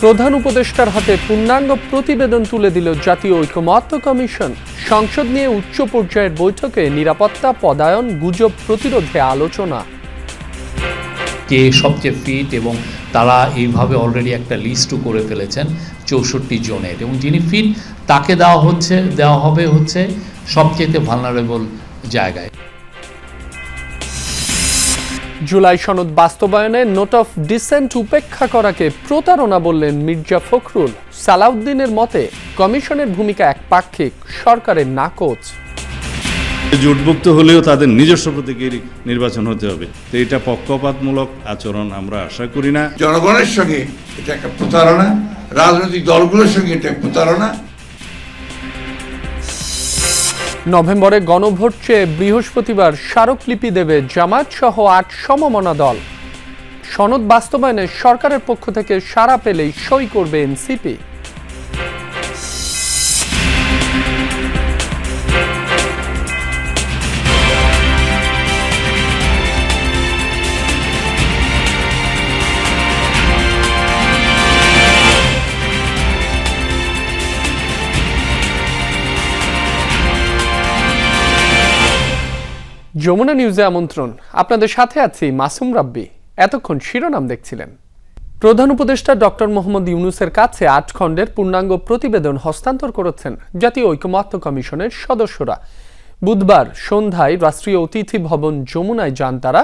প্রধান উপদেষ্টার হাতে পূর্ণাঙ্গ প্রতিবেদন তুলে দিল জাতীয় ঐকমত্য কমিশন। সংসদ নিয়ে উচ্চ পর্যায়ের বৈঠকে নিরাপত্তা, পদায়ন, গুজব প্রতিরোধে আলোচনা। কে সবচেয়ে ফিট এবং তারা এইভাবে অলরেডি একটা লিস্টও করে ফেলেছেন চৌষট্টি জনের। এবং যিনি ফিট তাকে দেওয়া হচ্ছে, দেওয়া হবে হচ্ছে সবচেয়ে ভালনারেবল জায়গায়। জুলাই সনদ বাস্তবায়নে নোট অফ ডিসেন্ট উপেক্ষা করাকে প্রতারণা বললেন মির্জা ফখরুল। সালাউদ্দিনের মতে কমিশনের ভূমিকা একপাক্ষিক সরকারের নাকচ। জোটভুক্ত হলেও তাদের নিজস্ব প্রতীকের নির্বাচন হতে হবে। তো এটা পক্ষপাতমূলক আচরণ আমরা আশা করি না। জনগণের সঙ্গে এটা একটা প্রতারণা রাজনৈতিক দলগুলোর সঙ্গে এটা প্রতারণা নভেম্বরে গণভোট চেয়ে বৃহস্পতিবার স্মারকলিপি দেবে জামাত সহ আট সমমনা দল। সনদ বাস্তবায়নে সরকারের পক্ষ থেকে সাড়া পেলেই সই করবে এনসিপি। যমুনা নিউজে আমন্ত্রণ। আপনাদের সাথে আছি মাসুম রাব্বি। এতক্ষণ শিরোনাম দেখছিলেন। প্রধান উপদেষ্টা ডক্টর মোহাম্মদ ইউনুসের কাছে আট খণ্ডের পূর্ণাঙ্গ প্রতিবেদন হস্তান্তর করেছেন জাতীয় ঐকমত্য কমিশনের সদস্যরা। বুধবার সন্ধ্যায় রাষ্ট্রীয় অতিথি ভবন যমুনায় যান তারা।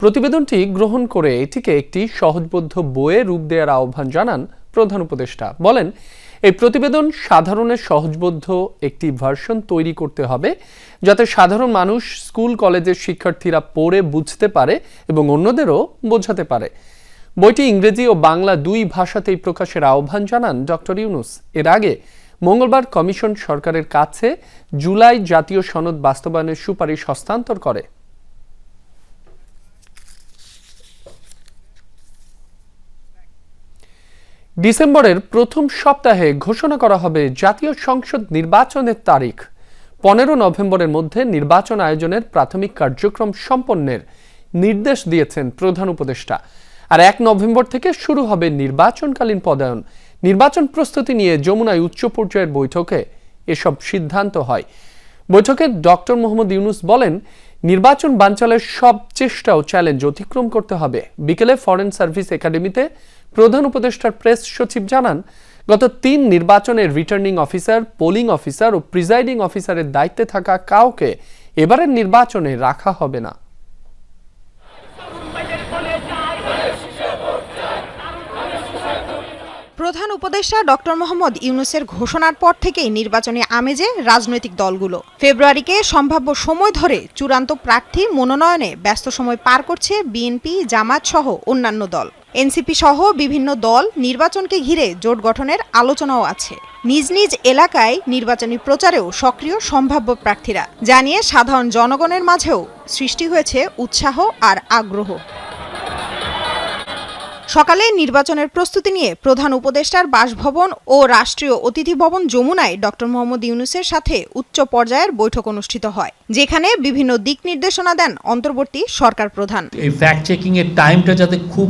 প্রতিবেদনটি গ্রহণ করে এটিকে একটি সহজবোধ্য বইয়ে রূপ দেওয়ার আহ্বান জানান প্রধান উপদেষ্টা। বলেন এই প্রতিবেদন সাধারণের সহজবোধ্য একটি ভার্সন তৈরি করতে হবে, যাতে সাধারণ মানুষ স্কুল, কলেজের শিক্ষার্থীরা পড়ে বুঝতে পারে এবং অন্যদেরও বোঝাতে পারে। বইটি ইংরেজি ও বাংলা দুই ভাষাতেই প্রকাশের আহ্বান জানান ডক্টর ইউনুস। এর আগে মঙ্গলবার কমিশন সরকারের কাছে জুলাই জাতীয় সনদ বাস্তবায়নের সুপারিশ হস্তান্তর করে। ডিসেম্বরের প্রথম সপ্তাহে ঘোষণা করা হবে জাতীয় সংসদ নির্বাচনের তারিখ। পনেরো নভেম্বরের মধ্যে নির্বাচন আয়োজনের প্রাথমিক কার্যক্রম সম্পন্নের নির্দেশ দিয়েছেন প্রধান উপদেষ্টা। আর এক নভেম্বর থেকে শুরু হবে নির্বাচনকালীন পদায়ন। নির্বাচন প্রস্তুতি নিয়ে যমুনায় উচ্চ পর্যায়ের বৈঠকে এসব সিদ্ধান্ত হয়। বৈঠকে ডক্টর মোহাম্মদ ইউনুস বলেন, নির্বাচন বানচালের সব চেষ্টা ও চ্যালেঞ্জ অতিক্রম করতে হবে। বিকেলে ফরেন সার্ভিস একাডেমিতে প্রধান উপদেষ্টার প্রেস সচিব জানান, গত তিন নির্বাচনের রিটার্নিং অফিসার পোলিং অফিসার ও প্রিজাইডিং অফিসারের দায়িত্বে থাকা কাউকে এবারের নির্বাচনে রাখা হবে না। প্রধান উপদেষ্টা ডক্টর মোহাম্মদ ইউনুসের ঘোষণার পর থেকেই নির্বাচনী আমেজে রাজনৈতিক দলগুলো। ফেব্রুয়ারিকে সম্ভাব্য সময় ধরে চূড়ান্ত প্রার্থী মনোনয়নে ব্যস্ত সময় পার করছে বিএনপি জামাত সহ অন্যান্য দল। এনসিপি সহ বিভিন্ন দল নির্বাচনকে ঘিরে জোট গঠনের আলোচনাও আছে। নিজ নিজ এলাকায় নির্বাচনী প্রচারেও সক্রিয় সম্ভাব্য প্রার্থীরা। জানিয়ে সাধারণ জনগণের মাঝেও সৃষ্টি হয়েছে উৎসাহ আর আগ্রহ। সকালে নির্বাচনের প্রস্তুতি নিয়ে প্রধান উপদেষ্টার বাসভবন ও রাষ্ট্রীয় অতিথি ভবন যমুনায় ডক্টর মোহাম্মদ ইউনুসের সাথে উচ্চ পর্যায়ের বৈঠক অনুষ্ঠিত হয়, যেখানে বিভিন্ন দিক নির্দেশনা দেন অন্তর্বর্তী সরকার প্রধান। এই ফ্যাক্ট চেকিং এর টাইমটা যাতে খুব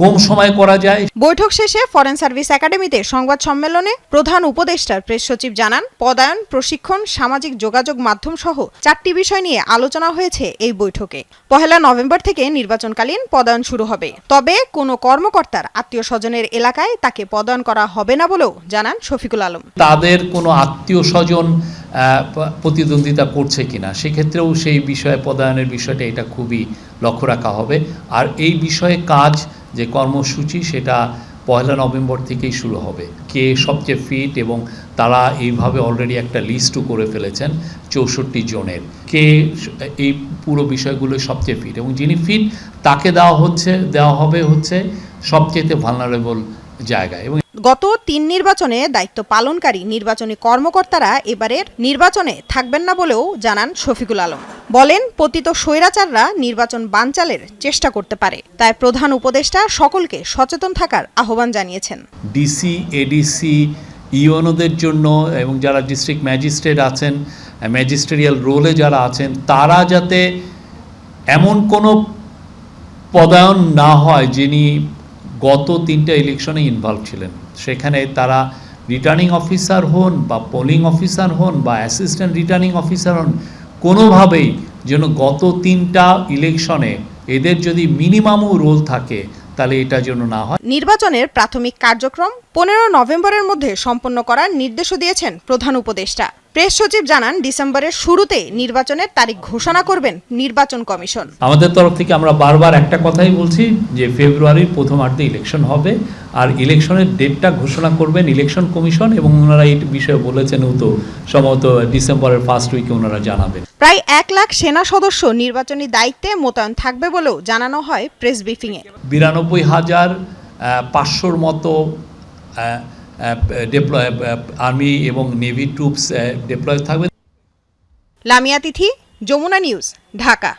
কম সময় করা যায়? বৈঠক শেষে ফরেন সার্ভিস একাডেমিতে সংবাদ সম্মেলনে প্রধান উপদেষ্টার প্রেস সচিব জানান পদায়ন প্রশিক্ষণ সামাজিক যোগাযোগ মাধ্যম সহ চারটি বিষয় নিয়ে আলোচনা হয়েছে এই বৈঠকে। পহেলা নভেম্বর থেকে নির্বাচনকালীন পদায়ন শুরু হবে। তবে কোনো কর্মকর্তার আত্মীয় স্বজনের এলাকায় তাকে পদায়ন করা হবে না বলেও জানান শফিকুল আলম। তাদের কোনো আত্মীয় স্বজন প্রতিদ্বন্দ্বিতা করছে কিনা, সেক্ষেত্রেও সেই বিষয়ে পদায়নের বিষয়টা এটা খুবই লক্ষ্য রাখা হবে। আর এই বিষয়ে কাজ, যে কর্মসূচি, সেটা পয়লা নভেম্বর থেকেই শুরু হবে। কে সবচেয়ে ফিট এবং তারা এইভাবে অলরেডি একটা লিস্টও করে ফেলেছেন চৌষট্টি জনের। কে এই পুরো বিষয়গুলো সবচেয়ে ফিট এবং যিনি ফিট তাকে দেওয়া হচ্ছে, দেওয়া হবে হচ্ছে সবচেয়ে ভালনারেবল জায়গায় এবং গত তিন নির্বাচনে দায়িত্ব পালনকারী নির্বাচনী কর্মকর্তারা এবারের নির্বাচনে থাকবেন না বলেও জানান শফিকুল আলম। বলেন পতিত স্বৈরাচাররা নির্বাচন বানচালের চেষ্টা করতে পারে। তাই প্রধান উপদেষ্টা সকলকে সচেতন থাকার আহ্বান জানিয়েছেন। ডিসি এডিসি ইউএনওদের জন্য এবং যারা ডিস্ট্রিক্ট ম্যাজিস্ট্রেট আছেন ম্যাজিস্ট্রেরিয়াল রোলে যারা আছেন তারা যাতে এমন কোনো পদায়ন না হয় যিনি গত তিনটা ইলেকশনে ইনভলভ ছিলেন। সেখানে তারা রিটার্নিং অফিসার হন বা পোলিং অফিসার হন বা অ্যাসিস্ট্যান্ট রিটার্নিং অফিসার হন, কোনোভাবেই যেন গত তিনটা ইলেকশনে এদের যদি মিনিমামও রোল থাকে, তাহলে এটা যেন না হয়। নির্বাচনের প্রাথমিক কার্যক্রম পনেরো নভেম্বরের মধ্যে সম্পন্ন করার নির্দেশও দিয়েছেন প্রধান উপদেষ্টা। প্রেস সচিব জানান ডিসেম্বরের শুরুতে নির্বাচনের তারিখ ঘোষণা করবেন নির্বাচন কমিশন। আমাদের তরফ থেকে আমরা বারবার একটা কথাই বলছি যে ফেব্রুয়ারির প্রথমার্ধে ইলেকশন হবে আর ইলেকশনের ডেটটা ঘোষণা করবেন ইলেকশন কমিশন এবং ওনারা এই বিষয়ে বলেছেন তো সম্ভবত ডিসেম্বরের ফার্স্ট উইকে ওনারা জানাবেন। প্রায় এক লাখ সেনা সদস্য নির্বাচনী দায়িত্বে মোতায়েন থাকবে বলেও জানানো হয় প্রেস ব্রিফিংয়ে। বিরানব্বই হাজার পাঁচশোর মতো ডেপ্লয় আর্মি এবং নেভি ট্রুপস ডেপ্লয় থাকবে। লামিয়া তিথি যমুনা নিউজ ঢাকা।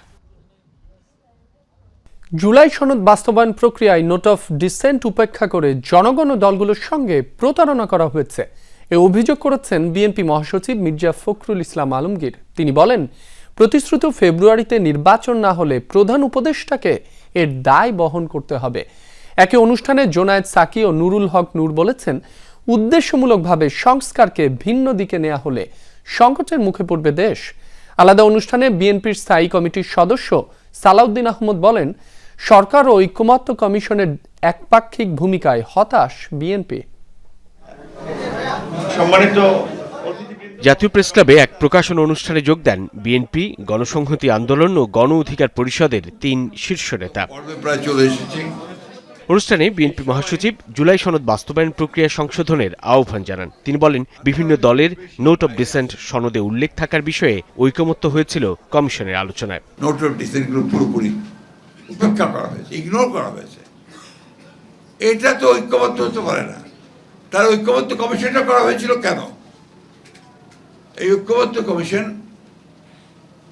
জুলাই সনদ বাস্তবায়ন প্রক্রিয়ায় নোট অফ ডিসেন্ট উপেক্ষা করে জনগণ ও দলগুলোর সঙ্গে প্রতারণা করা হয়েছে। এ অভিযোগ করেছেন বিএনপি মহাসচিব মির্জা ফখরুল ইসলাম আলমগীর। তিনি বলেন প্রতিশ্রুত ফেব্রুয়ারিতে নির্বাচন না হলে প্রধান উপদেষ্টাকে এর দায় বহন করতে হবে। একে অনুষ্ঠানে জোনায়েদ সাকি ও নুরুল হক নূর বলেছেন উদ্দেশ্যমূলকভাবে সংস্কারকে ভিন্ন দিকে নেওয়া হলে সংকটের মুখে পড়বে দেশ। আলাদা অনুষ্ঠানে বিএনপির স্থায়ী কমিটির সদস্য সালাউদ্দিন আহমদ বলেন সরকার ও ঐক্যমত্য কমিশনের একপাক্ষিক ভূমিকায় হতাশ বিএনপি। সম্মানিত জাতীয় প্রেসক্লাবে এক প্রকাশন অনুষ্ঠানে যোগ দেন বিএনপি গণসংহতি আন্দোলন ও গণ অধিকার পরিষদের তিন শীর্ষ নেতা। প্রায় চলে এসেছি। অনুষ্ঠানে বিএনপি মহাসচিব জুলাই সনদ বাস্তবায়ন প্রক্রিয়া সংশোধনের আহ্বান জানান। তিনি বলেন, বিভিন্ন দলের নোট অব ডিসেন্ট সনদে উল্লেখ থাকার বিষয়ে ঐকমত্য হয়েছিল কমিশনের আলোচনায়। নোট অফ ডিসেন্টগুলো পুরোপুরি উপেক্ষা করা হয়েছে ইগনোর করা হয়েছে। এটা তো ঐক্যবদ্ধ হতে পারে না। তার ঐক্যবদ্ধ কমিশনটা করা হয়েছিল কেন? এই ঐক্যবদ্ধ কমিশন,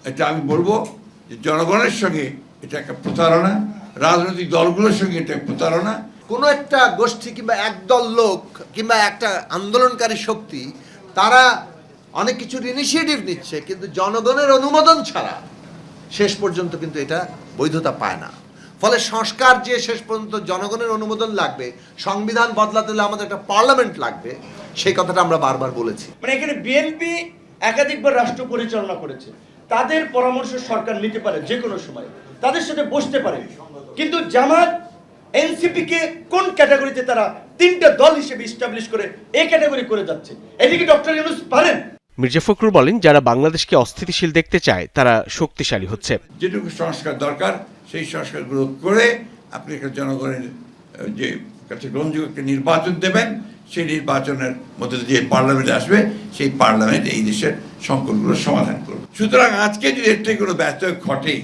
এটা আমি বলব যে জনগণের সঙ্গে এটা একটা প্রতারণা রাজনৈতিক দলগুলোর সঙ্গে এটা প্রতারণা। কোনো একটা গোষ্ঠী কিংবা একদল লোক কিংবা একটা আন্দোলনকারী শক্তি তারা অনেক কিছুর ইনিশিয়েটিভ নিচ্ছে কিন্তু জনগণের অনুমোদন ছাড়া শেষ পর্যন্ত কিন্তু এটা বৈধতা পায় না। ফলে সংস্কার যে শেষ পর্যন্ত জনগণের অনুমোদন লাগবে সংবিধান বদলাতে হলে আমাদের একটা পার্লামেন্ট লাগবে সেই কথাটা আমরা বারবার বলেছি। মানে এখানে বিএনপি একাধিকবার রাষ্ট্র পরিচালনা করেছে। তাদের পরামর্শ সরকার নিতে পারে যে কোনো সময়। তাদের সাথে বসতে পারে। কিন্তু জামাত এনসিপি কে কোন ক্যাটাগরিতে তারা তিনটা দল হিসেবে ইস্টাবলিশ করে এই ক্যাটাগরি করে যাচ্ছে? এদিকে ডক্টর ইউনুস পারেন। মির্জা ফখরুল বলেন যারা বাংলাদেশকে অস্থিতিশীল দেখতে চায় তারা শক্তিশালী হচ্ছে। যেটুকু সংস্কার দরকার সেই সংস্কারগুলো করে আপনি একটা জনগণের যে কাছে গ্রহণযোগ্য একটা নির্বাচন দেবেন সেই নির্বাচনের মধ্যে যে পার্লামেন্ট আসবে সেই পার্লামেন্ট এই দেশের সংকটগুলোর সমাধান করবে। সুতরাং আজকে যদি এর থেকে কোনো ব্যর্থ ঘটে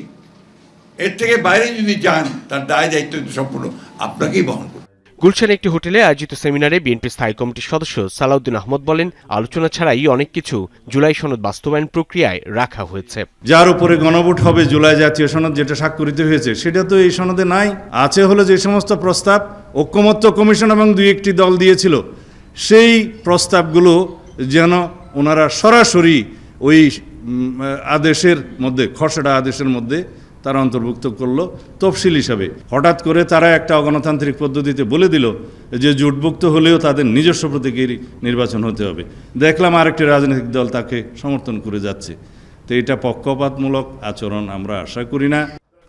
এর থেকে বাইরে যদি যান তার দায় দায়িত্ব সম্পূর্ণ আপনাকেই বহন করবে গুলশানে একটি হোটেলে আয়োজিত সেমিনারে বিএনপি স্থায়ী কমিটির সদস্য সালাউদ্দিন আহমদ বলেন আলোচনা ছাড়াই অনেক কিছু জুলাই সনদ বাস্তবায়ন প্রক্রিয়ায় রাখা হয়েছে। যার উপরে গণভোট হবে জুলাই জাতীয় সনদ যেটা স্বাক্ষরিত হয়েছে সেটা তো এই সনদে নাই। আছে হলো যে সমস্ত প্রস্তাব ঐক্যমত্য কমিশন এবং দুই একটি দল দিয়েছিল সেই প্রস্তাবগুলো যেন ওনারা সরাসরি ওই আদেশের মধ্যে খসড়া আদেশের মধ্যে তারা অন্তর্ভুক্ত করল তফসিল হিসাবে। হঠাৎ করে তারা একটা অগণতান্ত্রিক পদ্ধতিতে বলে দিল যে জোটভুক্ত হলেও তাদের নিজস্ব প্রতীকের নির্বাচন হতে হবে। দেখলাম আরেকটি রাজনৈতিক দল তাকে সমর্থন করে যাচ্ছে। তো এটা পক্ষপাতমূলক আচরণ আমরা আশা করি না।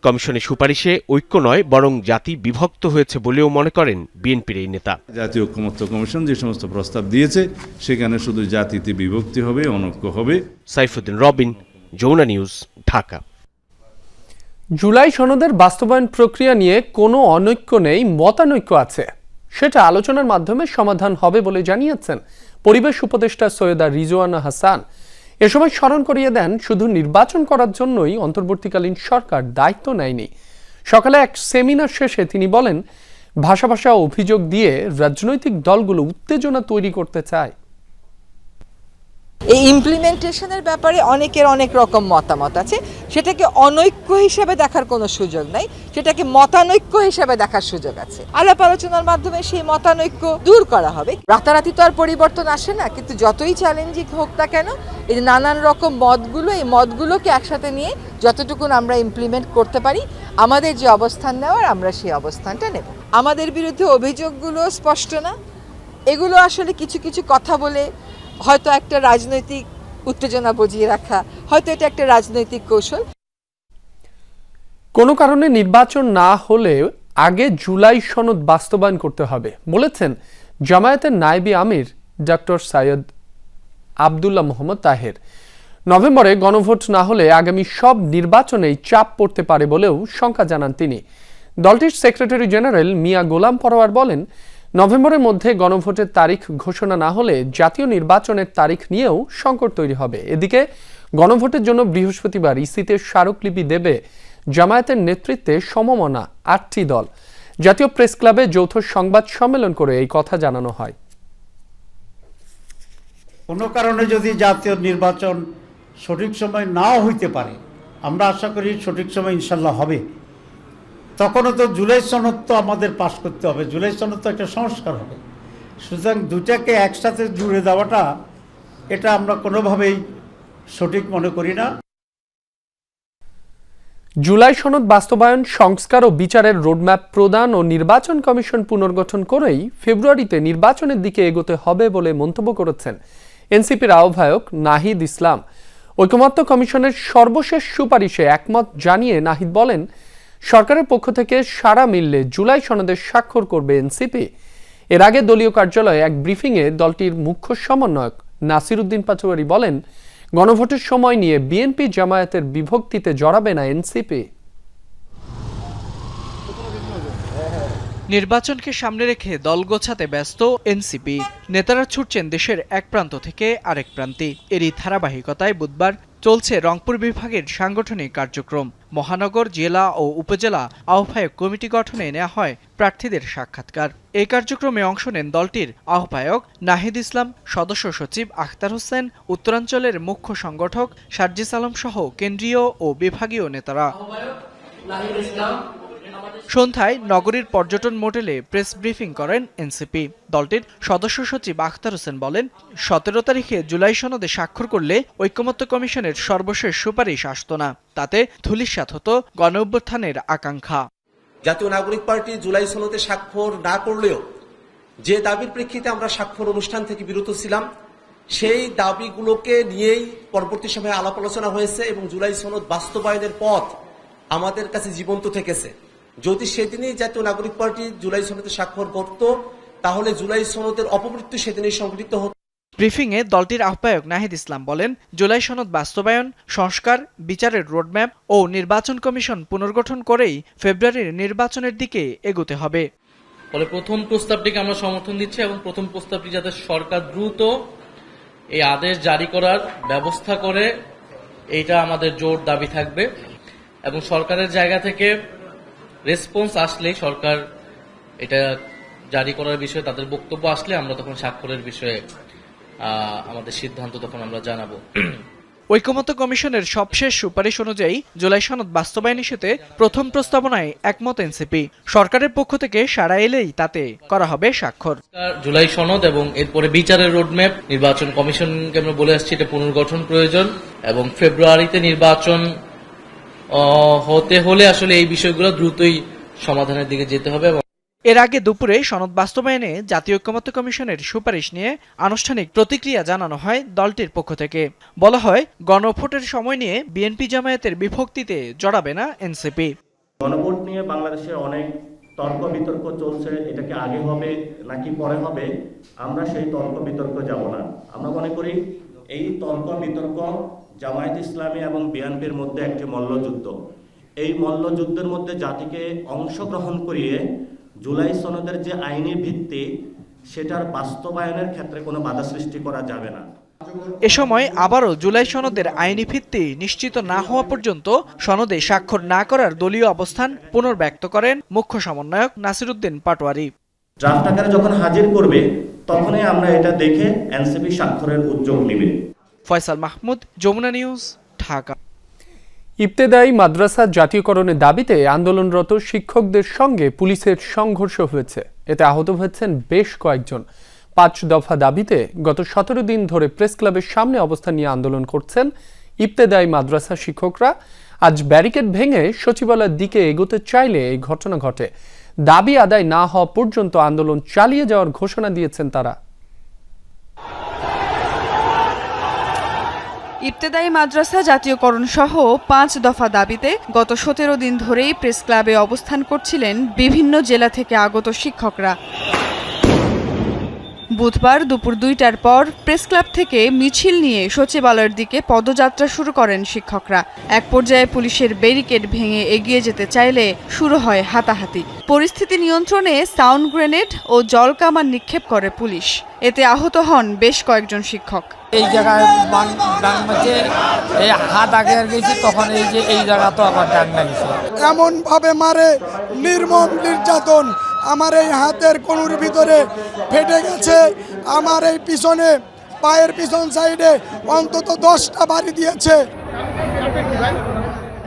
কমিশনের সুপারিশে ঐক্য নয় বরং জাতি বিভক্ত হয়েছে বলেও মনে করেন বিএনপির এই নেতা। জাতীয় ঐক্যমত্য কমিশন যে সমস্ত প্রস্তাব দিয়েছে সেখানে শুধু জাতিতে বিভক্তি হবে অনৈক্য হবে। সাইফুদ্দিন রবিন যমুনা নিউজ ঢাকা। জুলাই সনদের বাস্তবায়ন প্রক্রিয়া নিয়ে কোনো অনৈক্য নেই, মতানৈক্য আছে। সেটা আলোচনার মাধ্যমে সমাধান হবে বলে জানিয়েছেন পরিবেশ উপদেষ্টা সৈয়দা রিজওয়ানা হাসান। এ সময় স্মরণ করিয়ে দেন, শুধু নির্বাচন করার জন্যই অন্তর্বর্তীকালীন সরকার দায়িত্ব নেয়নি। সকালে এক সেমিনার শেষে তিনি বলেন, ভাষা ভাষা অভিযোগ দিয়ে রাজনৈতিক দলগুলো উত্তেজনা তৈরি করতে চায়। এই ইমপ্লিমেন্টেশনের ব্যাপারে অনেকের অনেক রকম মতামত আছে। সেটাকে অনৈক্য হিসেবে দেখার কোনো সুযোগ নাই, সেটাকে মতানৈক্য হিসেবে দেখার সুযোগ আছে। আলাপ আলোচনার মাধ্যমে সেই মতানৈক্য দূর করা হবে। রাতারাতি তো আর পরিবর্তন আসে না, কিন্তু যতই চ্যালেঞ্জিং হোক না কেন, এই যে নানান রকম মতগুলো, এই মতগুলোকে একসাথে নিয়ে যতটুকুন আমরা ইমপ্লিমেন্ট করতে পারি, আমাদের যে অবস্থান নেওয়ার আমরা সেই অবস্থানটা নেব। আমাদের বিরুদ্ধে অভিযোগগুলো স্পষ্ট না। এগুলো আসলে কিছু কিছু কথা বলে হয়তো একটা রাজনৈতিক উত্তেজনা বজিয়ে রাখা, হয়তো এটা একটা রাজনৈতিক কৌশল। কোনো কারণে নির্বাচন না হলে আগে জুলাই সনদ বাস্তবায়ন করতে হবে, বলেছেন জামায়াতের নায়েবি আমির ডক্টর সাইয়দ আবদুল্লাহ মোহাম্মদ তাহের। নভেম্বরে গণভোট না হলে আগামী সব নির্বাচনেই চাপ পড়তে পারে বলেও শঙ্কা জানান তিনি। দলটির সেক্রেটারি জেনারেল মিয়া গোলাম পরোয়ার বলেন নভেম্বরের মধ্যে গণভোটের তারিখ ঘোষণা না হলে জাতীয় নির্বাচনের তারিখ নিয়েও সংকট তৈরি হবে। এদিকে, গণভোটের জন্য বৃহস্পতিবার ইসিতে স্মারকলিপি দেবে জামায়াতের নেতৃত্বে সমমনা আটটি দল। জাতীয় প্রেস ক্লাবে যৌথ সংবাদ সম্মেলন করে এই কথা জানানো হয়। কোনো কারণে যদি জাতীয় নির্বাচন সঠিক সময় নাও হইতে পারে, আমরা আশা করি সঠিক সময় ইনশাল্লাহ হবে। তখনও তো জুলাই সনদ তো আমাদের পাশ করতে হবে। জুলাই সনদ তো একটা সংস্কার হবে। সুতরাং দুটাকে একসাথে জুড়ে দেওয়াটা, এটা আমরা কোনোভাবেই সঠিক মনে করি না। জুলাই সনদ বাস্তবায়ন, সংস্কার ও বিচারের রোডম্যাপ প্রদান ও নির্বাচন কমিশন পুনর্গঠন করেই ফেব্রুয়ারিতে নির্বাচনের দিকে এগোতে হবে বলে মন্তব্য করেছেন এনসিপির আহ্বায়ক নাহিদ ইসলাম। ঐকমত্য কমিশনের সর্বশেষ সুপারিশে একমত জানিয়ে নাহিদ বলেন সরকারের পক্ষ থেকে সারা মিললে জুলাই সনদে স্বাক্ষর করবে এনসিপি। এর আগে দলীয় কার্যালয়ে এক ব্রিফিংয়ে দলটির মুখ্য সমন্বয়ক নাসির উদ্দিন পাচুয়ারি বলেন, গণভোটের সময় নিয়ে বিএনপি জামায়াতের বিভক্তিতে জড়াবে না এনসিপি। নির্বাচনকে সামনে রেখে দল গোছাতে ব্যস্ত এনসিপি। নেতারা ছুটছেন দেশের এক প্রান্ত থেকে আরেক প্রান্তে। এরই ধারাবাহিকতায় বুধবার চলছে রংপুর বিভাগের সাংগঠনিক কার্যক্রম। মহানগর জেলা ও উপজেলা আহ্বায়ক কমিটি গঠনে নেওয়া হয় প্রার্থীদের সাক্ষাৎকার। এই কার্যক্রমে অংশ নেন দলটির আহ্বায়ক নাহিদ ইসলাম, সদস্য সচিব আখতার হোসেন, উত্তরাঞ্চলের মুখ্য সংগঠক সার্জিস আলম সহ কেন্দ্রীয় ও বিভাগীয় নেতারা। সন্ধ্যায় নগরীর পর্যটন মোটেলে প্রেস ব্রিফিং করেন এনসিপি। দলটির সদস্য সচিব আখতার হোসেন বলেন, সতেরো তারিখে জুলাই সনদে স্বাক্ষর করলে ঐকমত্য কমিশনের সর্বশেষ সুপারিশ আসত না। তাতে ধুলিস্বাত হতো গণ অভ্যুত্থানের আকাঙ্ক্ষা। জাতীয় নাগরিক পার্টি জুলাই সনদে স্বাক্ষর না করলেও যে দাবির প্রেক্ষিতে আমরা স্বাক্ষর অনুষ্ঠান থেকে বিরত ছিলাম, সেই দাবিগুলোকে নিয়েই পরবর্তী সময়ে আলাপ আলোচনা হয়েছে এবং জুলাই সনদ বাস্তবায়নের পথ আমাদের কাছে জীবন্ত থেকেছে। যদি সেদিনই জাতীয় নাগরিক পার্টি জুলাই সনদে স্বাক্ষর করত তাহলে জুলাই সনদের অপমৃত্যু সেদিনই সংঘটিত হতো। ব্রিফিংয়ে দলটির আহ্বায়ক নাহিদ ইসলাম বলেন জুলাই সনদ বাস্তবায়ন সংস্কার বিচারের রোডম্যাপ ও নির্বাচন কমিশন পুনর্গঠন করেই ফেব্রুয়ারির নির্বাচনের দিকে এগোতে হবে। ফলে প্রথম প্রস্তাবটিকে আমরা সমর্থন দিচ্ছি এবং প্রথম প্রস্তাবটি যাতে সরকার দ্রুত এই আদেশ জারি করার ব্যবস্থা করে এইটা আমাদের জোর দাবি থাকবে এবং সরকারের জায়গা থেকে রেসপন্স আসলে সরকার এটা জারি করার বিষয়ে তাদের বক্তব্য আসলে আমরা তখন স্বাক্ষরের বিষয়ে আমাদের সিদ্ধান্ত তখন আমরা জানাব। ঐকমত্য কমিশনের সবশেষ সুপারিশ অনুযায়ী জুলাই সনদ বাস্তবায়ন ইস্যুতে প্রথম প্রস্তাবনায় একমত এনসিপি। সরকারের পক্ষ থেকে সাড়া এলেই তাতে করা হবে স্বাক্ষর জুলাই সনদ এবং এরপরে বিচারের রোডম্যাপ নির্বাচন কমিশনকে আমরা বলে আসছি এটা পুনর্গঠন প্রয়োজন এবং ফেব্রুয়ারিতে নির্বাচন হতে হলে আসলে এই বিষয়গুলো দ্রুতই সমাধানের দিকে যেতে হবে এর আগে দুপুরে সনদ বাস্তবায়নে জাতীয় ঐক্যমত্য কমিশনের সুপারিশ নিয়ে আনুষ্ঠানিক প্রতিক্রিয়া জানানো হয় দলটির পক্ষ থেকে। বলা হয় গণভোটের সময় নিয়ে বিএনপি জামায়াতের বিভক্তিতে জড়াবে না এনসিপি। গণভোট নিয়ে বাংলাদেশে অনেক তর্ক বিতর্ক চলছে এটাকে আগে হবে নাকি পরে হবে? আমরা সেই তর্ক বিতর্ক যাব না। আমরা মনে করি এই তর্ক বিতর্ক জামায়াত ইসলামী এবং বিএনপির মধ্যে একটি মল্লযুদ্ধ। এই মল্লযুদ্ধের মধ্যে জাতিকে অংশগ্রহণ করিয়ে জুলাই সনদের যে আইনি ভিত্তি, সেটার বাস্তবায়নের ক্ষেত্রে কোনো বাধা সৃষ্টি করা যাবে না। এ সময় আবারও জুলাই সনদের আইনি ভিত্তি নিশ্চিত না হওয়া পর্যন্ত সনদে স্বাক্ষর না করার দলীয় অবস্থান পুনর্ব্যক্ত করেন মুখ্য সমন্বয়ক নাসিরুদ্দিন পাটোয়ারি। ড্রাফট আকারে যখন হাজির করবে তখনই আমরা এটা দেখে এনসিপি স্বাক্ষরের উদ্যোগ নেবে। ফয়সাল মাহমুদ যমুনা নিউজ ঢাকা। ইবতেদায়ী মাদ্রাসা জাতীয়করণের দাবিতে আন্দোলনরত শিক্ষকদের সঙ্গে পুলিশের সংঘর্ষ হয়েছে। এতে আহত হয়েছেন বেশ কয়েকজন। পাঁচ দফা দাবিতে গত সতেরো দিন ধরে প্রেস ক্লাবের সামনে অবস্থান নিয়ে আন্দোলন করছেন ইবতেদায়ী মাদ্রাসা শিক্ষকরা। আজ ব্যারিকেড ভেঙে সচিবালয়ের দিকে এগোতে চাইলে এই ঘটনা ঘটে। দাবি আদায় না হওয়া পর্যন্ত আন্দোলন চালিয়ে যাওয়ার ঘোষণা দিয়েছেন তারা। ইবতেদায়ী মাদ্রাসা জাতীয়করণ সহ পাঁচ দফা দাবিতে গত সতেরো দিন ধরেই প্রেস ক্লাবে অবস্থান করছিলেন বিভিন্ন জেলা থেকে আগত শিক্ষকরা। বুধবার দুপুর দুইটার পর প্রেস ক্লাব থেকে মিছিল নিয়ে সচিবালয়ের দিকে পদযাত্রা শুরু করেন শিক্ষকরা। এক পর্যায়ে পুলিশের ব্যারিকেড ভেঙে এগিয়ে যেতে চাইলে শুরু হয় হাতাহাতি। পরিস্থিতি নিয়ন্ত্রণে সাউন্ড গ্রেনেড ও জলকামান নিক্ষেপ করে পুলিশ। এতে আহত হন বেশ কয়েকজন শিক্ষক। এই জায়গায় ডাং এই হাত আগে গেছি তখন এই যে এই জায়গা তো আবার ডাং লাগছে। এমন ভাবে মারে নির্মম নির্যাতন। আমার এই হাতের কোনুর ভিতরে ফেটে গেছে। আমার এই পিছনে পায়ের পিছন সাইডে অন্তত দশটা বাড়ি দিয়েছে।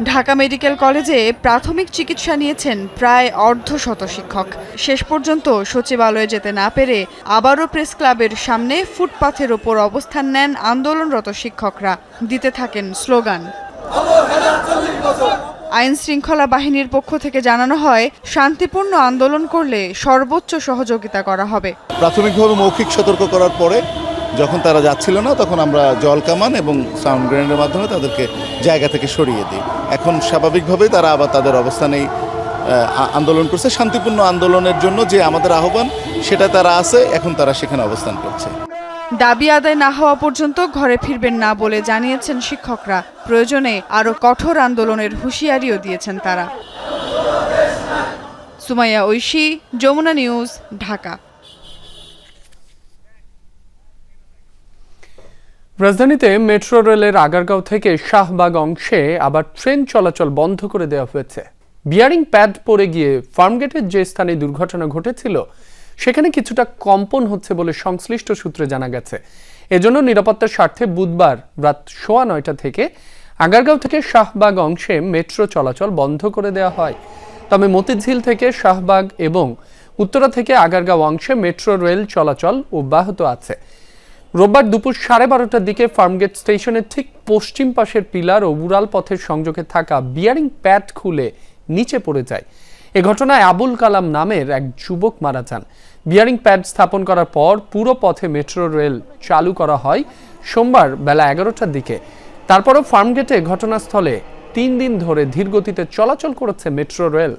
ঢাকা মেডিকেল কলেজে প্রাথমিক চিকিৎসা নিয়েছেন প্রায় অর্ধশত শিক্ষক। শেষ পর্যন্ত সচিবালয়ে যেতে না পেরে আবারও প্রেস ক্লাবের সামনে ফুটপাথের ওপর অবস্থান নেন আন্দোলনরত শিক্ষকরা। দিতে থাকেন স্লোগান। আইন শৃঙ্খলা বাহিনীর পক্ষ থেকে জানানো হয়, শান্তিপূর্ণ আন্দোলন করলে সর্বোচ্চ সহযোগিতা করা হবে। প্রাথমিকভাবে মৌখিক সতর্ক করার পরে যখন তারা যাচ্ছিল না, তখন আমরা জল কামান এবং সাউন্ড গ্রেনেডের মাধ্যমে তাদেরকে জায়গা থেকে সরিয়ে দিই। এখন স্বাভাবিকভাবেই তারা আবার তাদের অবস্থানেই আন্দোলন করছে। শান্তিপূর্ণ আন্দোলনের জন্য যে আমাদের আহ্বান, সেটা তারা আছে, এখন তারা সেখানে অবস্থান করছে। দাবি আদায় না হওয়া পর্যন্ত ঘরে ফিরবেন না বলে জানিয়েছেন শিক্ষকরা। প্রয়োজনে আরও কঠোর আন্দোলনের হুঁশিয়ারিও দিয়েছেন তারা। সুমাইয়া ঐশী, যমুনা নিউজ, ঢাকা। রাজধানীতে মেট্রো রেলের আগারগাঁও থেকে শাহবাগ অংশে আবার ট্রেন চলাচল বন্ধ করে দেওয়া হয়েছে। বিয়ারিং প্যাড পড়ে গিয়ে ফার্মগেটের যে স্থানে দুর্ঘটনা ঘটেছিল সেখানে কিছুটা কম্পন হচ্ছে বলে সংশ্লিষ্ট সূত্রে জানা গেছে। এজন্য নিরাপত্তার স্বার্থে বুধবার রাত সোয়া নয়টা থেকে আগারগাঁও থেকে শাহবাগ অংশে মেট্রো চলাচল বন্ধ করে দেওয়া হয়। তবে মতিঝিল থেকে শাহবাগ এবং উত্তরা থেকে আগারগাঁও অংশে মেট্রো রেল চলাচল অব্যাহত আছে। রোববার দুপুর সাড়ে বারোটার দিকে ফার্মগেট স্টেশনের ঠিক পশ্চিম পাশের পিলার ও উড়াল পথের সংযোগে থাকা বিয়ারিং প্যাড খুলে নিচে পড়ে যায়। এ ঘটনায় আবুল কালাম নামের এক যুবক মারা যান। বিয়ারিং প্যাড স্থাপন করার পর পুরো পথে মেট্রো রেল চালু করা হয় সোমবার বেলা এগারোটার দিকে। তারপরও ফার্মগেটে ঘটনাস্থলে তিন দিন ধরে ধীরগতিতে চলাচল করেছে মেট্রো রেল।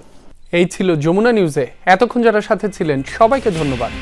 এই ছিল যমুনা নিউজে। এতক্ষণ যারা সাথে ছিলেন, সবাইকে ধন্যবাদ।